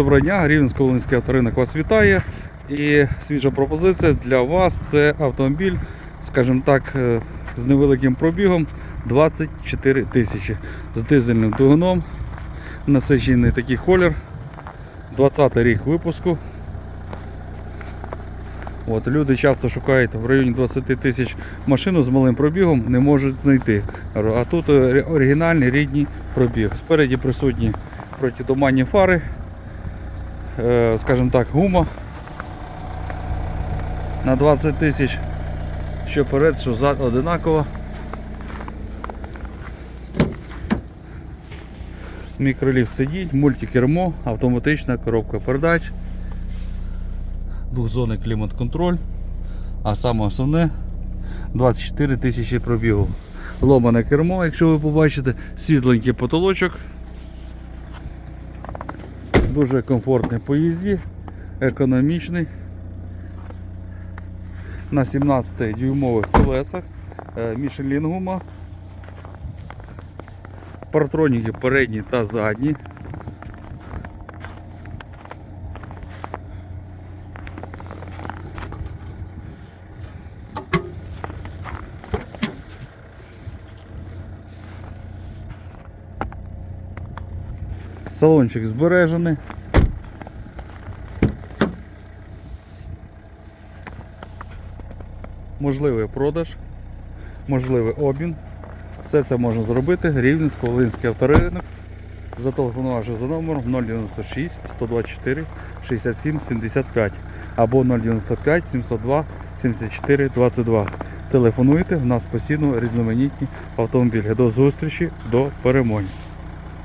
Доброго дня, Рівненсько-Волинський авторинок вас вітає. І свіжа пропозиція для вас це автомобіль, скажімо так, е, з невеликим пробігом 24 тисячі з дизельним двигуном. Насичений такий колір. 20 й рік випуску. От, люди часто шукають в районі 20 тисяч машину з малим пробігом, не можуть знайти. А тут оригінальний рідний пробіг. Спереді присутні протитуманні фари, скажімо так, гума на 20 тисяч, що перед, що зад одинаково. Мікроліфт сидіть, мультикермо, автоматична коробка передач, двохзонний клімат-контроль, а саме основне 24 тисячі пробігу. Ломане кермо, якщо ви побачите, світленький потолочок. Дуже комфортний по їзді, економічний. На 17 дюймових колесах, Мішелінгума. Michelin гума, партроніки передні та задні. Салончик збережений. Можливий продаж, можливий обмін. Все це можна зробити. Рівненсько-Волинський авторинок. Зателефонувавши за номером 096 124 67 75 або 095 702 74 22. Телефонуйте, в нас постійно різноманітні автомобілі. До зустрічі, до перемоги.